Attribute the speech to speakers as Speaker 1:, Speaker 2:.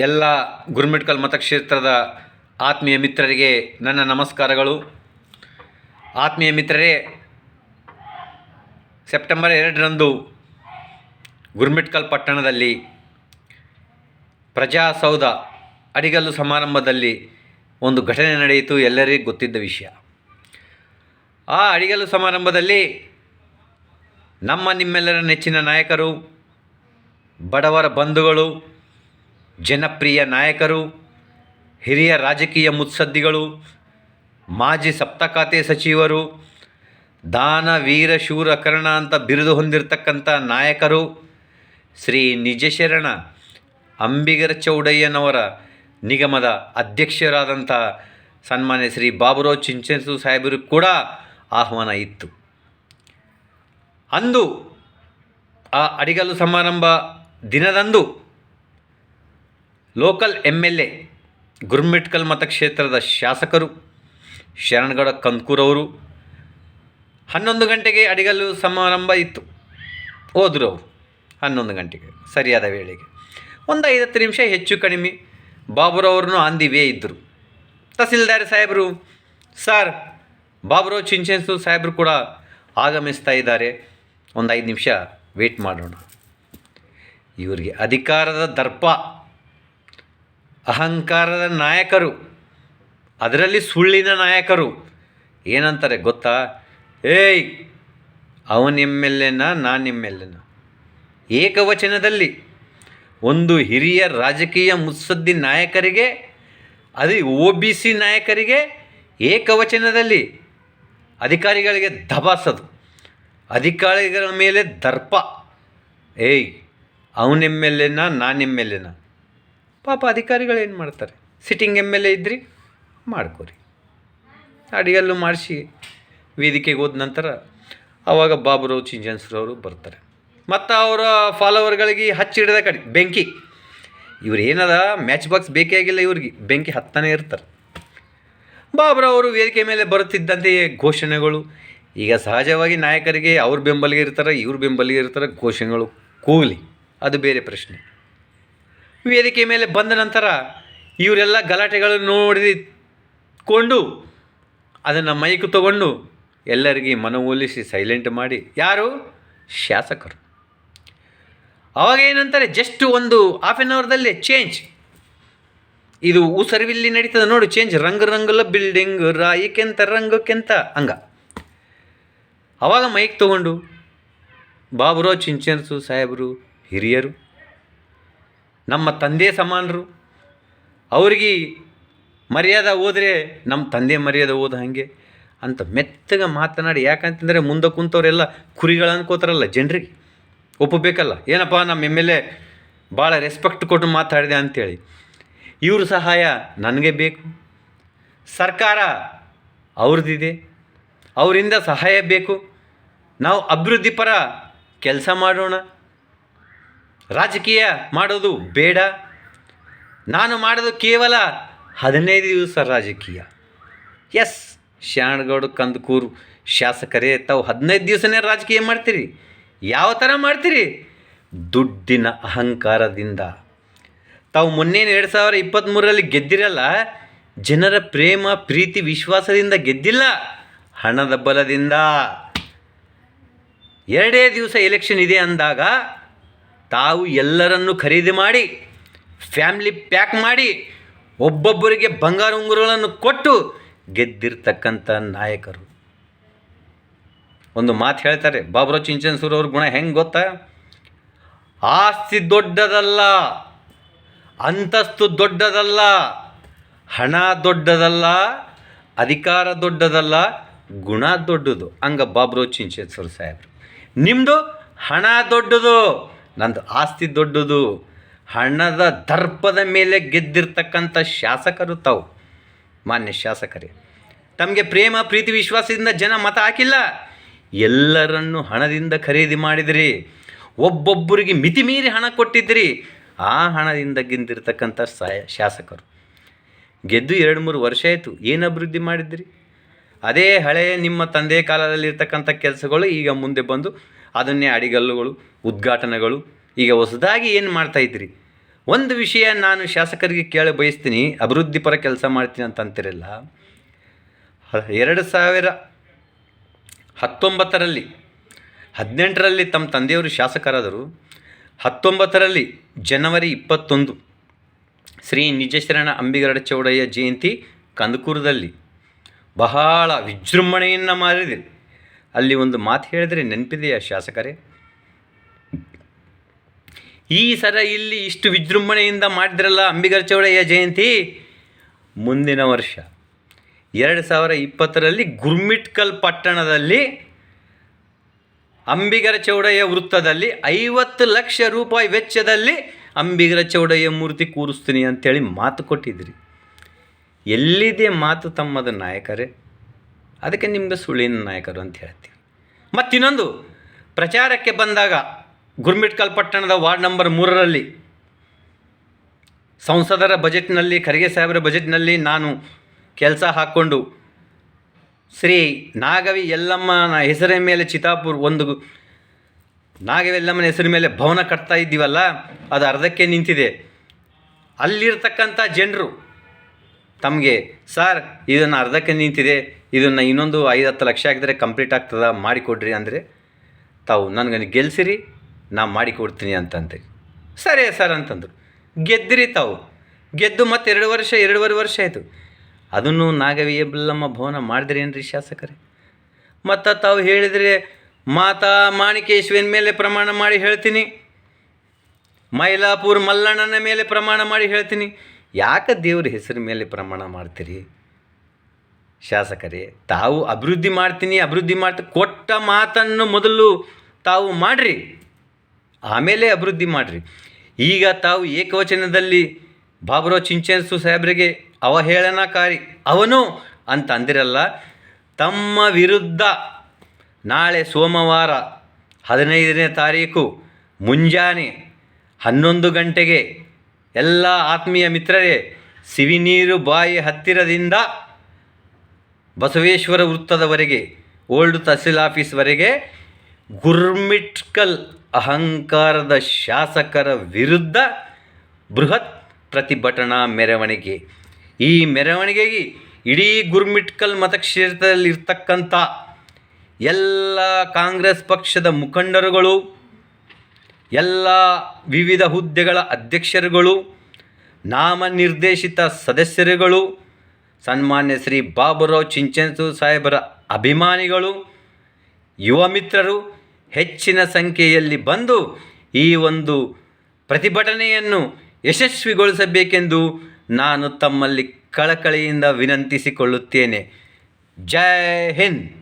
Speaker 1: ಎಲ್ಲ ಗುರುಮಿಟ್ಕಲ್ ಮತಕ್ಷೇತ್ರದ ಆತ್ಮೀಯ ಮಿತ್ರರಿಗೆ ನನ್ನ ನಮಸ್ಕಾರಗಳು. ಆತ್ಮೀಯ ಮಿತ್ರರೇ, ಸೆಪ್ಟೆಂಬರ್ ಎರಡರಂದು ಗುರುಮಿಟ್ಕಲ್ ಪಟ್ಟಣದಲ್ಲಿ ಪ್ರಜಾಸೌಧ ಅಡಿಗಲ್ಲು ಸಮಾರಂಭದಲ್ಲಿ ಒಂದು ಘಟನೆ ನಡೆಯಿತು, ಎಲ್ಲರಿಗೂ ಗೊತ್ತಿದ್ದ ವಿಷಯ. ಆ ಅಡಿಗಲ್ಲು ಸಮಾರಂಭದಲ್ಲಿ ನಮ್ಮ ನಿಮ್ಮೆಲ್ಲರ ನೆಚ್ಚಿನ ನಾಯಕರು, ಬಡವರ ಬಂಧುಗಳು ಜನಪ್ರಿಯ ನಾಯಕರು, ಹಿರಿಯ ರಾಜಕೀಯ ಮುತ್ಸದ್ದಿಗಳು, ಮಾಜಿ ಸಪ್ತಖಾತೆ ಸಚಿವರು, ದಾನ, ವೀರ, ಶೂರ, ಕರ್ಣ ಅಂತ ಬಿರುದು ಹೊಂದಿರತಕ್ಕಂಥ ನಾಯಕರು ಶ್ರೀ ನಿಜಶರಣ ಅಂಬಿಗರ ಚೌಡಯ್ಯನವರ ನಿಗಮದ ಅಧ್ಯಕ್ಷರಾದಂಥ ಸನ್ಮಾನ್ಯ ಶ್ರೀ ಬಾಬುರಾವ್ ಚಿಂಚನಸು ಸಾಹೇಬರು ಕೂಡ ಆಹ್ವಾನ ಇತ್ತು. ಅಂದು ಆ ಅಡಿಗಲ್ಲು ಸಮಾರಂಭ ದಿನದಂದು local M L A Gurmitkal ಮತಕ್ಷೇತ್ರದ ಶಾಸಕರು, ಶರಣಗೌಡ ಕಂದ್ಕೂರವರು ಹನ್ನೊಂದು ಗಂಟೆಗೆ ಅಡಿಗಲ್ಲು ಸಮಾರಂಭ ಇತ್ತು. ಹೋದರು ಅವರು ಹನ್ನೊಂದು ಗಂಟೆಗೆ, ಸರಿಯಾದ ವೇಳೆಗೆ. ಒಂದು ಐವತ್ತು ನಿಮಿಷ ಹೆಚ್ಚು ಕಡಿಮೆ ಬಾಬುರವ್ರನ್ನೂ ಆನ್ ದಿ ಇದ್ದರು ತಹಸೀಲ್ದಾರ್ ಸಾಹೇಬರು, ಸರ್, ಬಾಬುರಾವ್ ಚಿಂಚನ್ಸು ಸಾಹೇಬರು ಕೂಡ ಆಗಮಿಸ್ತಾ ಇದ್ದಾರೆ. ಒಂದು ಐದು ನಿಮಿಷ ವೇಟ್ ಮಾಡೋಣ. ಇವರಿಗೆ ಅಧಿಕಾರದ ದರ್ಪ ಅಹಂಕಾರದ ನಾಯಕರು, ಅದರಲ್ಲಿ ಸುಳ್ಳಿನ ನಾಯಕರು ಏನಂತಾರೆ ಗೊತ್ತಾ? ಏಯ್, ಅವನ ಎಂ ಎಲ್ ಎನ ನಾನು ಎಂ ಎಲ್ ಏಕವಚನದಲ್ಲಿ ಒಂದು ಹಿರಿಯ ರಾಜಕೀಯ ಮುತ್ಸದ್ದಿ ನಾಯಕರಿಗೆ, ಅದು ಒ ಬಿ ಸಿ ನಾಯಕರಿಗೆ ಏಕವಚನದಲ್ಲಿ ಅಧಿಕಾರಿಗಳಿಗೆ ದಬಾಸದು. ಅಧಿಕಾರಿಗಳ ಮೇಲೆ ದರ್ಪ. ಏಯ್, ಅವನ ಎಂ ಎಲ್ ಎನ ನಾನು ಎಂ ಎನ ಪಾಪ ಅಧಿಕಾರಿಗಳು ಏನು ಮಾಡ್ತಾರೆ? ಸಿಟ್ಟಿಂಗ್ ಎಂ ಎಲ್ ಎ ಇದ್ರಿ, ಮಾಡ್ಕೋರಿ. ಅಡಿಗೆಲ್ಲೂ ಮಾಡಿಸಿ ವೇದಿಕೆಗೆ ಹೋದ ನಂತರ ಆವಾಗ ಬಾಬುರಾವ್ ಚಿಂಜನ್ಸ್ರವರು ಬರ್ತಾರೆ. ಮತ್ತು ಅವರ ಫಾಲೋವರ್ಗಳಿಗೆ ಹಚ್ಚಿಡಿದ ಕಡೆ, ಬೆಂಕಿ. ಇವ್ರು ಏನದ ಮ್ಯಾಚ್ ಬಾಕ್ಸ್ ಬೇಕೇ ಆಗಿಲ್ಲ ಇವ್ರಿಗೆ, ಬೆಂಕಿ ಹತ್ತನೇ ಇರ್ತಾರೆ. ಅವರು ವೇದಿಕೆ ಮೇಲೆ ಬರುತ್ತಿದ್ದಂತೆ ಘೋಷಣೆಗಳು. ಈಗ ಸಹಜವಾಗಿ ನಾಯಕರಿಗೆ ಅವ್ರ ಬೆಂಬಲಿಗೆ ಇರ್ತಾರೆ, ಇವ್ರ ಬೆಂಬಲಿಗೆ ಇರ್ತಾರೆ ಘೋಷಣೆಗಳು. ಕೂಗಲಿ, ಅದು ಬೇರೆ ಪ್ರಶ್ನೆ. ವೇದಿಕೆ ಮೇಲೆ ಬಂದ ನಂತರ ಇವರೆಲ್ಲ ಗಲಾಟೆಗಳನ್ನು ನೋಡಿಕೊಂಡು ಅದನ್ನು ಮೈಕು ತಗೊಂಡು ಎಲ್ಲರಿಗೆ ಮನವೊಲಿಸಿ ಸೈಲೆಂಟ್ ಮಾಡಿ. ಯಾರು? ಶಾಸಕರು. ಅವಾಗ ಏನಂತಾರೆ ಜಸ್ಟ್ ಒಂದು ಹಾಫ್ ಆನ್ ಅವರ್ದಲ್ಲೇ ಚೇಂಜ್ ಇದು ಉಸರ್ವಿಲ್ಲಿ ನಡೀತದೆ ನೋಡು ಚೇಂಜ್ ರಂಗ್ ರಂಗುಲ ಬಿಲ್ಡಿಂಗ್ ರಾಯಿಕೆಂತ ರಂಗಕ್ಕೆಂತ ಹಂಗ. ಅವಾಗ ಮೈಕ್ ತಗೊಂಡು, ಬಾಬುರಾವ್ ಚಿಂಚನ್ಸು ಸಾಹೇಬರು, ಹಿರಿಯರು ನಮ್ಮ ತಂದೆ ಸಮಾನರು. ಅವ್ರಿಗೆ ಮರ್ಯಾದೆ ಹೋದರೆ ನಮ್ಮ ತಂದೆ ಮರ್ಯಾದೆ ಹೋದ ಹಾಗೆ ಅಂತ ಮೆತ್ತಗೆ ಮಾತನಾಡಿ. ಯಾಕಂತಂದರೆ ಮುಂದೆ ಕುಂತವರೆಲ್ಲ ಕುರಿಗಳು ಅನ್ಕೋತಾರಲ್ಲ ಜನರಿಗೆ. ಒಪ್ಪಬೇಕಲ್ಲ. ಏನಪ್ಪ ನಮ್ಮ ಎಂ ಎಲ್ ಎ ಭಾಳ ರೆಸ್ಪೆಕ್ಟ್ ಕೊಟ್ಟು ಮಾತಾಡಿದೆ ಅಂಥೇಳಿ ಇವ್ರ ಸಹಾಯ ನನಗೆ ಬೇಕು. ಸರ್ಕಾರ ಅವ್ರದ್ದಿದೆ. ಅವರಿಂದ ಸಹಾಯ ಬೇಕು. ನಾವು ಅಭಿವೃದ್ಧಿ ಪರ ಕೆಲಸ ಮಾಡೋಣ. ರಾಜಕೀಯ ಮಾಡೋದು ಬೇಡ. ನಾನು ಮಾಡೋದು ಕೇವಲ ಹದಿನೈದು ದಿವಸ ರಾಜಕೀಯ. ಎಸ್, ಶಾಣಗೌಡ, ಕಂದಕೂರು ಶಾಸಕರೇ, ತಾವು ಹದಿನೈದು ದಿವಸನೇ ರಾಜಕೀಯ ಮಾಡ್ತೀರಿ. ಯಾವ ಥರ ಮಾಡ್ತೀರಿ? ದುಡ್ಡಿನ ಅಹಂಕಾರದಿಂದ. ತಾವು ಮೊನ್ನೆ ಎರಡು ಸಾವಿರ ಇಪ್ಪತ್ತ್ಮೂರರಲ್ಲಿ ಗೆದ್ದಿರಲ್ಲ, ಜನರ ಪ್ರೇಮ, ಪ್ರೀತಿ, ವಿಶ್ವಾಸದಿಂದ ಗೆದ್ದಿಲ್ಲ. ಹಣದ ಬಲದಿಂದ. ಎರಡೇ ದಿವಸ ಎಲೆಕ್ಷನ್ ಇದೆ ಅಂದಾಗ ತಾವು ಎಲ್ಲರನ್ನು ಖರೀದಿ ಮಾಡಿ, ಫ್ಯಾಮ್ಲಿ ಪ್ಯಾಕ್ ಮಾಡಿ, ಒಬ್ಬೊಬ್ಬರಿಗೆ ಬಂಗಾರ ಉಂಗುರಗಳನ್ನು ಕೊಟ್ಟು ಗೆದ್ದಿರ್ತಕ್ಕಂಥ ನಾಯಕರು. ಒಂದು ಮಾತು ಹೇಳ್ತಾರೆ, ಬಾಬುರಾವ್ ಚಿಂಚನ್ಸೂರ್ ಅವ್ರ ಗುಣ ಹೆಂಗೆ ಗೊತ್ತಾ? ಆಸ್ತಿ ದೊಡ್ಡದಲ್ಲ, ಅಂತಸ್ತು ದೊಡ್ಡದಲ್ಲ, ಹಣ ದೊಡ್ಡದಲ್ಲ, ಅಧಿಕಾರ ದೊಡ್ಡದಲ್ಲ, ಗುಣ ದೊಡ್ಡದು. ಹಂಗ ಬಾಬ್ರೋ ಚಿಂಚನ್ಸೂರ್ ಸಾಹೇಬ್ರು. ನಿಮ್ಮದು ಹಣ ದೊಡ್ಡದು. ನಂದು ಆಸ್ತಿ ದೊಡ್ಡದು. ಹಣದ ದರ್ಪದ ಮೇಲೆ ಗೆದ್ದಿರ್ತಕ್ಕಂಥ ಶಾಸಕರು ತಾವು. ಮಾನ್ಯ ಶಾಸಕರೇ, ತಮಗೆ ಪ್ರೇಮ, ಪ್ರೀತಿ, ವಿಶ್ವಾಸದಿಂದ ಜನ ಮತ ಹಾಕಿಲ್ಲ. ಎಲ್ಲರನ್ನು ಹಣದಿಂದ ಖರೀದಿ ಮಾಡಿದಿರಿ. ಒಬ್ಬೊಬ್ಬರಿಗೆ ಮಿತಿ ಮೀರಿ ಹಣ ಕೊಟ್ಟಿದ್ದಿರಿ. ಆ ಹಣದಿಂದ ಗೆದ್ದಿರ್ತಕ್ಕಂಥ ಶಾಸಕರು. ಗೆದ್ದು ಎರಡು ಮೂರು ವರ್ಷ ಆಯಿತು, ಏನು ಅಭಿವೃದ್ಧಿ ಮಾಡಿದ್ರಿ ಅದೇ ಹಳೆಯ ನಿಮ್ಮ ತಂದೆ ಕಾಲದಲ್ಲಿರ್ತಕ್ಕಂಥ ಕೆಲಸಗಳು ಈಗ ಮುಂದೆ ಬಂದು ಅದನ್ನೇ ಅಡಿಗಲ್ಲುಗಳು, ಉದ್ಘಾಟನೆಗಳು. ಈಗ ಹೊಸದಾಗಿ ಏನು ಮಾಡ್ತಾಯಿದ್ರಿ ಒಂದು ವಿಷಯ ನಾನು ಶಾಸಕರಿಗೆ ಕೇಳಿ ಬಯಸ್ತೀನಿ ಅಭಿವೃದ್ಧಿಪರ ಕೆಲಸ ಮಾಡ್ತೀನಿ ಅಂತ ಅಂತಿರಲ್ಲ? ಎರಡು ಸಾವಿರ ಹತ್ತೊಂಬತ್ತರಲ್ಲಿ, ಹದಿನೆಂಟರಲ್ಲಿ ತಮ್ಮ ತಂದೆಯವರು ಶಾಸಕರಾದರು. ಹತ್ತೊಂಬತ್ತರಲ್ಲಿ ಜನವರಿ ಇಪ್ಪತ್ತೊಂದು, ಶ್ರೀ ನಿಜಶರಣ ಅಂಬಿಗರಡ ಚೌಡಯ್ಯ ಜಯಂತಿ ಕಂದಕೂರದಲ್ಲಿ. ಬಹಳ ವಿಜೃಂಭಣೆಯನ್ನು ಮಾಡಿದೆ. ಅಲ್ಲಿ ಒಂದು ಮಾತು ಹೇಳಿದ್ರೆ ನೆನಪಿದೆಯಾ ಶಾಸಕರೇ? ಈ ಸರ ಇಲ್ಲಿ ಇಷ್ಟು ವಿಜೃಂಭಣೆಯಿಂದ ಮಾಡಿದ್ರಲ್ಲ ಅಂಬಿಗರ ಚೌಡಯ್ಯ ಜಯಂತಿ? ಮುಂದಿನ ವರ್ಷ, ಎರಡು ಸಾವಿರ ಇಪ್ಪತ್ತರಲ್ಲಿ ಗುರ್ಮಿಟ್ಕಲ್ ಪಟ್ಟಣದಲ್ಲಿ ಅಂಬಿಗರ ಚೌಡಯ್ಯ ವೃತ್ತದಲ್ಲಿ ಐವತ್ತು ಲಕ್ಷ ರೂಪಾಯಿ ವೆಚ್ಚದಲ್ಲಿ ಅಂಬಿಗರ ಚೌಡಯ್ಯ ಮೂರ್ತಿ ಕೂರಿಸ್ತೀನಿ ಅಂತೇಳಿ ಮಾತು ಕೊಟ್ಟಿದ್ರಿ ಎಲ್ಲಿದೆ ಮಾತು ತಮ್ಮದ ನಾಯಕರೇ? ಅದಕ್ಕೆ ನಿಮ್ಗೆ ಸುಳ್ಳಿನ ನಾಯಕರು ಅಂತ ಹೇಳ್ತೀವಿ. ಮತ್ತಿನ್ನೊಂದು, ಪ್ರಚಾರಕ್ಕೆ ಬಂದಾಗ ಗುರ್ಮಿಟ್ಕಲ್ ಪಟ್ಟಣದ ವಾರ್ಡ್ ನಂಬರ್ ಮೂರರಲ್ಲಿ ಸಂಸದರ ಬಜೆಟ್ನಲ್ಲಿ, ಖರ್ಗೆ ಸಾಹೇಬರ ಬಜೆಟ್ನಲ್ಲಿ ನಾನು ಕೆಲಸ ಹಾಕ್ಕೊಂಡು ಶ್ರೀ ನಾಗವಿ ಯಲ್ಲಮ್ಮನ ಹೆಸರ ಮೇಲೆ ಚಿತಾಪುರ್ ಒಂದು ನಾಗವಿ ಯಲ್ಲಮ್ಮನ ಹೆಸರ ಮೇಲೆ ಭವನ ಕಟ್ತಾ ಇದ್ದೀವಲ್ಲ, ಅದು ಅರ್ಧಕ್ಕೆ ನಿಂತಿದೆ. ಅಲ್ಲಿರ್ತಕ್ಕಂಥ ಜನರು ತಮಗೆ, ಸರ್, ಇದನ್ನು ಅರ್ಧಕ್ಕೆ ನಿಂತಿದೆ. ಇದನ್ನು ಇನ್ನೊಂದು ಐದು ಹತ್ತು ಲಕ್ಷ ಆಗಿದ್ರೆ ಕಂಪ್ಲೀಟ್ ಆಗ್ತದ? ಮಾಡಿಕೊಡ್ರಿ ಅಂದರೆ, ತಾವು ನನಗೆ ಗೆಲ್ಸಿರಿ, ನಾ ಮಾಡಿಕೊಡ್ತೀನಿ ಅಂತಂತೆ ಸರಿ ಸರ್ ಅಂತಂದರು. ಗೆದ್ದಿರಿ ತಾವು. ಗೆದ್ದು ಮತ್ತೆ ಎರಡು ವರ್ಷ, ಎರಡೂವರೆ ವರ್ಷ ಆಯಿತು. ಅದನ್ನು ನಾಗವಿ ಬಲ್ಲಮ್ಮ ಭವನ ಮಾಡಿದ್ರೇನ್ರಿ ಶಾಸಕರೇ? ಮತ್ತು ತಾವು ಹೇಳಿದರೆ, ಮಾತಾ ಮಾಣಿಕೇಶ್ವನ ಮೇಲೆ ಪ್ರಮಾಣ ಮಾಡಿ ಹೇಳ್ತೀನಿ. ಮೈಲಾಪುರ ಮಲ್ಲಣ್ಣನ ಮೇಲೆ ಪ್ರಮಾಣ ಮಾಡಿ ಹೇಳ್ತೀನಿ. ಯಾಕೆ ದೇವ್ರ ಹೆಸರು ಮೇಲೆ ಪ್ರಮಾಣ ಮಾಡ್ತೀರಿ? ಶಾಸಕರೇ, ತಾವು ಅಭಿವೃದ್ಧಿ ಮಾಡ್ತೀನಿ ಅಭಿವೃದ್ಧಿ ಮಾಡ್ತೀನಿ ಕೊಟ್ಟ ಮಾತನ್ನು ಮೊದಲು ತಾವು ಮಾಡಿರಿ, ಆಮೇಲೆ ಅಭಿವೃದ್ಧಿ ಮಾಡಿರಿ. ಈಗ ತಾವು ಏಕವಚನದಲ್ಲಿ ಬಾಬುರಾವ್ ಚಿಂಚನ್ಸು ಸಾಹೇಬ್ರಿಗೆ ಅವಹೇಳನಕಾರಿ, ಅವನು ಅಂತ ಅಂದಿರಲ್ಲ, ತಮ್ಮ ವಿರುದ್ಧ ನಾಳೆ ಸೋಮವಾರ ಹದಿನೈದನೇ ತಾರೀಕು ಮುಂಜಾನೆ ಹನ್ನೊಂದು ಗಂಟೆಗೆ ಎಲ್ಲ ಆತ್ಮೀಯ ಮಿತ್ರರೇ, ಸಿವಿನೀರು ಬಾಯಿ ಹತ್ತಿರದಿಂದ ಬಸವೇಶ್ವರ ವೃತ್ತದವರೆಗೆ, ಓಲ್ಡ್ ತಹಸೀಲ್ ಆಫೀಸ್ವರೆಗೆ ಗುರ್ಮಿಟ್ಕಲ್ ಅಹಂಕಾರದ ಶಾಸಕರ ವಿರುದ್ಧ ಬೃಹತ್ ಪ್ರತಿಭಟನಾ ಮೆರವಣಿಗೆ. ಈ ಮೆರವಣಿಗೆಗೆ ಇಡೀ ಗುರ್ಮಿಟ್ಕಲ್ ಮತಕ್ಷೇತ್ರದಲ್ಲಿರ್ತಕ್ಕಂಥ ಎಲ್ಲ ಕಾಂಗ್ರೆಸ್ ಪಕ್ಷದ ಮುಖಂಡರುಗಳು, ಎಲ್ಲ ವಿವಿಧ ಹುದ್ದೆಗಳ ಅಧ್ಯಕ್ಷರುಗಳು, ನಾಮನಿರ್ದೇಶಿತ ಸದಸ್ಯರುಗಳು ಸನ್ಮಾನ್ಯ ಶ್ರೀ ಬಾಬುರಾವ್ ಚಿಂಚನ್ಸು ಸಾಹೇಬರ ಅಭಿಮಾನಿಗಳು, ಯುವ ಮಿತ್ರರು ಹೆಚ್ಚಿನ ಸಂಖ್ಯೆಯಲ್ಲಿ ಬಂದು ಈ ಒಂದು ಪ್ರತಿಭಟನೆಯನ್ನು ಯಶಸ್ವಿಗೊಳಿಸಬೇಕೆಂದು ನಾನು ತಮ್ಮಲ್ಲಿ ಕಳಕಳಿಯಿಂದ ವಿನಂತಿಸಿಕೊಳ್ಳುತ್ತೇನೆ. ಜೈ ಹಿಂದ್!